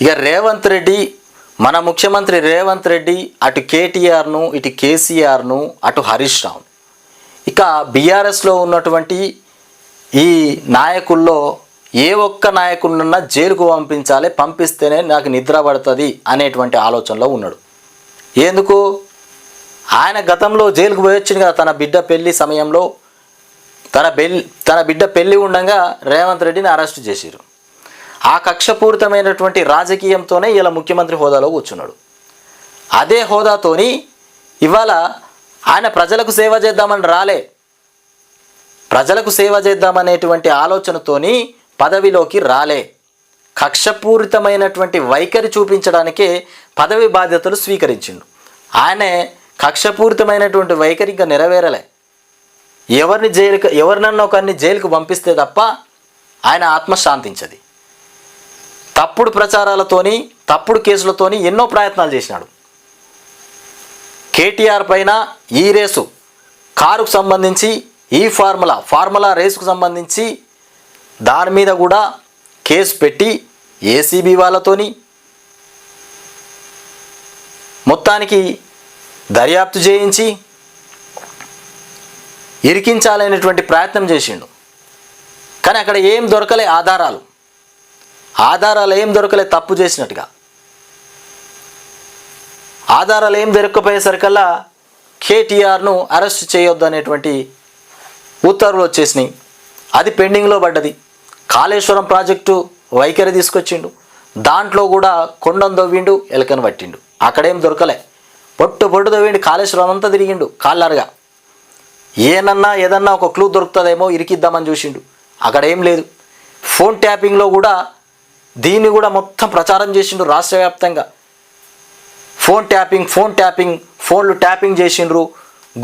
ఇక రేవంత్ రెడ్డి మన ముఖ్యమంత్రి రేవంత్ రెడ్డి అటు కేటీఆర్ను ఇటు కేసీఆర్ను అటు హరీష్ రావు ఇక బీఆర్ఎస్లో ఉన్నటువంటి ఈ నాయకుల్లో ఏ ఒక్క నాయకుడినన్నా జైలుకు పంపించాలి పంపిస్తేనే నాకు నిద్ర పడుతుంది అనేటువంటి ఆలోచనలో ఉన్నాడు. ఎందుకు? ఆయన గతంలో జైలుకు పోయొచ్చింది కదా తన బిడ్డ పెళ్ళి సమయంలో. తన బెల్ తన బిడ్డ పెళ్ళి ఉండగా రేవంత్ రెడ్డిని అరెస్ట్ చేశారు ఆ కక్షపూరితమైనటువంటి రాజకీయంతోనే ఇలా ముఖ్యమంత్రి హోదాలో కూర్చున్నాడు. అదే హోదాతోని ఇవాళ ఆయన ప్రజలకు సేవ చేద్దామని రాలే. ప్రజలకు సేవ చేద్దామనేటువంటి ఆలోచనతోని పదవిలోకి రాలే. కక్షపూరితమైనటువంటి వైఖరి చూపించడానికే పదవి బాధ్యతలు స్వీకరించిండు. ఆయనే కక్షపూరితమైనటువంటి వైఖరి ఇంకా నెరవేరలే. ఎవరిని జైలుకు ఎవరినన్నా ఒకరిని జైలుకు పంపిస్తే తప్ప ఆయన ఆత్మ శాంతించది. తప్పుడు ప్రచారాలతోని తప్పుడు కేసులతోని ఎన్నో ప్రయత్నాలు చేసినాడు. కేటీఆర్ పైన ఈ రేసు కారుకు సంబంధించి ఈ ఫార్ములా ఫార్ములా రేసుకు సంబంధించి దాని మీద కూడా కేసు పెట్టి ఏసీబీ వాళ్ళతోని మొత్తానికి దర్యాప్తు చేయించి ఇరికించాలనేటువంటి ప్రయత్నం చేసిండు. కానీ అక్కడ ఏం దొరకలే ఆధారాలు. ఆధారాలు ఏం దొరకలే తప్పు చేసినట్టుగా. ఆధారాలు ఏం దొరకకపోయేసరికల్లా కేటీఆర్ను అరెస్ట్ చేయొద్దు అనేటువంటి ఉత్తర్వులు వచ్చేసినాయి. అది పెండింగ్లో పడ్డది. కాళేశ్వరం ప్రాజెక్టు వైఖరి తీసుకొచ్చిండు. దాంట్లో కూడా కొండం దవ్విండు ఎలకను పట్టిండు. అక్కడేం దొరకలే. పొట్టు పొట్టు దవ్విండు కాళేశ్వరం అంతా తిరిగిండు కాళ్ళారుగా. ఏనన్నా ఏదన్నా ఒక క్లూ దొరుకుతుందేమో ఇరికిద్దామని చూసిండు. అక్కడ ఏం లేదు. ఫోన్ ట్యాపింగ్లో కూడా దీన్ని కూడా మొత్తం ప్రచారం చేసిండ్రు రాష్ట్ర వ్యాప్తంగా. ఫోన్ ట్యాపింగ్ ఫోన్ ట్యాపింగ్ ఫోన్లు ట్యాపింగ్ చేసిండ్రు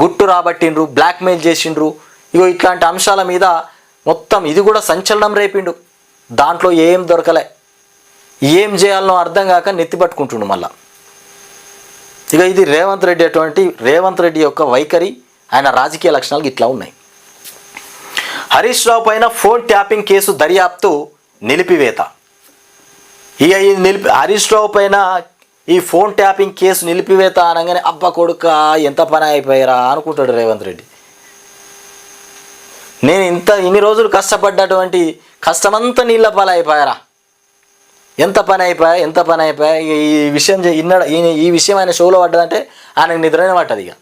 గుట్టు రాబట్టిండ్రు బ్లాక్మెయిల్ చేసిండ్రు. ఇగో ఇట్లాంటి అంశాల మీద మొత్తం ఇది కూడా సంచలనం రేపిండు. దాంట్లో ఏం దొరకలే. ఏం చేయాలనో అర్థం కాక నెత్తి పట్టుకుంటుండు మళ్ళా. ఇక ఇది రేవంత్ రెడ్డి అటువంటి రేవంత్ రెడ్డి యొక్క వైఖరి ఆయన రాజకీయ లక్షణాలు ఇట్లా ఉన్నాయి. హరీష్ రావు పైన ఫోన్ ట్యాపింగ్ కేసు దర్యాప్తు నిలిపివేత. ఇక ఈ నిలిపి హరీష్ రావు పైన ఈ ఫోన్ ట్యాపింగ్ కేసు నిలిపివేత అనగానే అబ్బా కొడుక ఎంత పని అయిపోయారా అనుకుంటాడు రేవంత్ రెడ్డి. నేను ఇంత ఇన్ని రోజులు కష్టపడ్డటువంటి కష్టమంతా నీళ్ళ పాలు అయిపోయారా ఎంత పని అయిపోయా ఎంత పని అయిపోయా? ఇక ఈ విషయం ఇన్నడ ఈ- ఈ విషయం ఆయన షోలో పడ్డదంటే ఆయనకు నిద్రనే పట్టదు ఇక.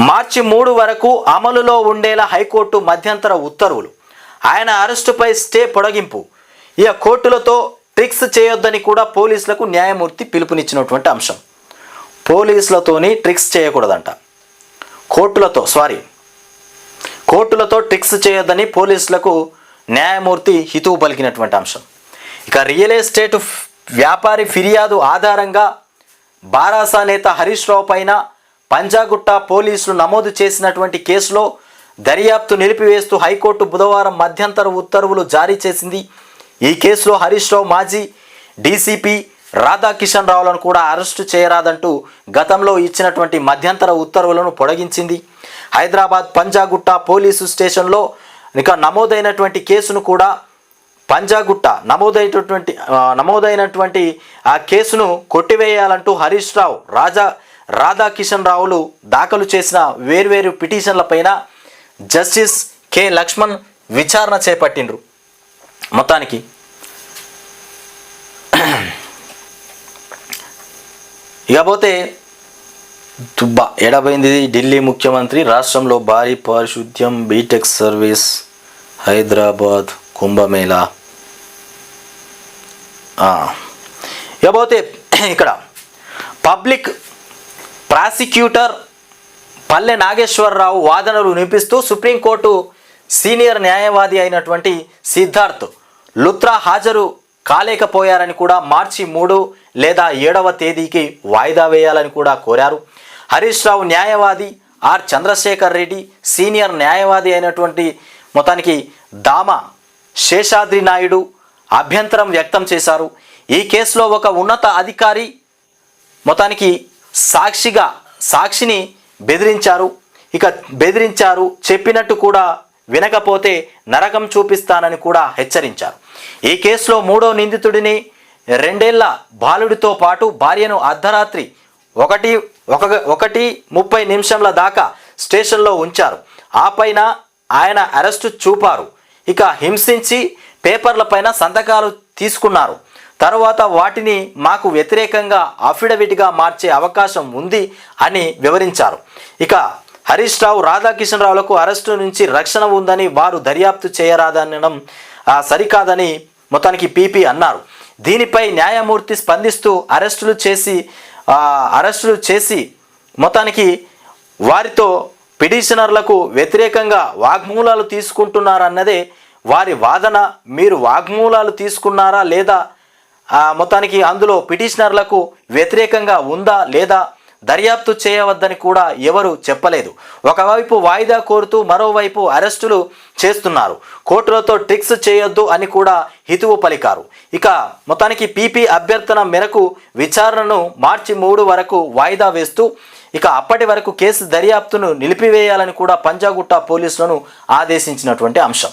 మార్చి మూడు వరకు అమలులో ఉండేలా హైకోర్టు మధ్యంతర ఉత్తర్వులు. ఆయన అరెస్టుపై స్టే పొడగింపు. ఇక కోర్టులతో ట్రిక్స్ చేయొద్దని కూడా పోలీసులకు న్యాయమూర్తి పిలుపునిచ్చినటువంటి అంశం. పోలీసులతోని ట్రిక్స్ చేయకూడదంట. కోర్టులతో సారీ. కోర్టులతో ట్రిక్స్ చేయొద్దని పోలీసులకు న్యాయమూర్తి హితువు పలికినటువంటి అంశం. ఇక రియల్ ఎస్టేట్ వ్యాపారి ఫిర్యాదు ఆధారంగా బారాసా నేత హరీష్ రావు పైన పంజాగుట్ట పోలీసులు నమోదు చేసినటువంటి కేసులో దర్యాప్తు నిలిపివేస్తూ హైకోర్టు బుధవారం మధ్యంతర ఉత్తర్వులు జారీ చేసింది ఈ కేసులో హరీష్ రావు మాజీ డీసీపీ రాధాకిషన్ రావులను కూడా అరెస్టు చేయరాదంటూ గతంలో ఇచ్చినటువంటి మధ్యంతర ఉత్తర్వులను పొడిగించింది. హైదరాబాద్ పంజాగుట్ట పోలీసు స్టేషన్లో ఇక నమోదైనటువంటి కేసును కూడా పంజాగుట్ట నమోదైనటువంటి నమోదైనటువంటి ఆ కేసును కొట్టివేయాలంటూ హరీష్ రావు రాజా రాధాకిషన్ రావులు దాఖలు చేసిన వేర్వేరు పిటిషన్లపైన జస్టిస్ కె లక్ష్మణ్ విచారణ చేపట్టిండ్రు. మొత్తానికి ఇకపోతే దుబ్బా ఎడబైంది ఢిల్లీ ముఖ్యమంత్రి. రాష్ట్రంలో భారీ పారిశుద్ధ్యం బీటెక్ సర్వీస్ హైదరాబాద్ కుంభమేళా. ఇకపోతే ఇక్కడ పబ్లిక్ ప్రాసిక్యూటర్ పల్లె నాగేశ్వరరావు వాదనలు వినిపిస్తూ సుప్రీంకోర్టు సీనియర్ న్యాయవాది అయినటువంటి సిద్ధార్థ్ లుత్రా హాజరు కాలేకపోయారని కూడా మార్చి మూడు లేదా ఏడవ తేదీకి వాయిదా వేయాలని కూడా కోరారు. హరీష్ రావు న్యాయవాది ఆర్ చంద్రశేఖర్ రెడ్డి సీనియర్ న్యాయవాది అయినటువంటి మొత్తానికి దామ శేషాద్రి నాయుడు అభ్యంతరం వ్యక్తం చేశారు. ఈ కేసులో ఒక ఉన్నత అధికారి మొత్తానికి సాక్షిగా సాక్షిని బెదిరించారు. ఇక బెదిరించారు చెప్పినట్టు కూడా వినకపోతే నరకం చూపిస్తానని కూడా హెచ్చరించారు. ఈ కేసులో మూడో నిందితుడిని రెండేళ్ళ బాలుడితో పాటు భార్యను అర్ధరాత్రి ఒకటి ఒక ఒకటి ముప్పై నిమిషంల దాకా స్టేషన్లో ఉంచారు. ఆ పైన ఆయన అరెస్టు చూపారు. ఇక హింసించి పేపర్లపైన సంతకాలు తీసుకున్నారు. తరువాత వాటిని మాకు వ్యతిరేకంగా అఫిడవిట్గా మార్చే అవకాశం ఉంది అని వివరించారు. ఇక హరీష్ రావు రాధాకిషన్ రావులకు అరెస్టు నుంచి రక్షణ ఉందని వారు దర్యాప్తు చేయరాదనడం సరికాదని మొత్తానికి పీపీ అన్నారు. దీనిపై న్యాయమూర్తి స్పందిస్తూ అరెస్టులు చేసి అరెస్టులు చేసి మొత్తానికి వారితో పిటిషనర్లకు వ్యతిరేకంగా వాగ్మూలాలు తీసుకుంటున్నారన్నదే వారి వాదన. మీరు వాగ్మూలాలు తీసుకున్నారా లేదా? మొత్తానికి అందులో పిటిషనర్లకు వ్యతిరేకంగా ఉందా లేదా? దర్యాప్తు చేయవద్దని కూడా ఎవరు చెప్పలేదు. ఒకవైపు వాయిదా కోరుతూ మరోవైపు అరెస్టులు చేస్తున్నారు. కోర్టులతో ట్రిక్స్ చేయొద్దు అని కూడా హితువు పలికారు. ఇక మొత్తానికి పీపీ అభ్యర్థన మేరకు విచారణను మార్చి మూడు వరకు వాయిదా వేస్తూ ఇక అప్పటి వరకు కేసు దర్యాప్తును నిలిపివేయాలని కూడా పంజాగుట్ట పోలీసులను ఆదేశించినటువంటి అంశం.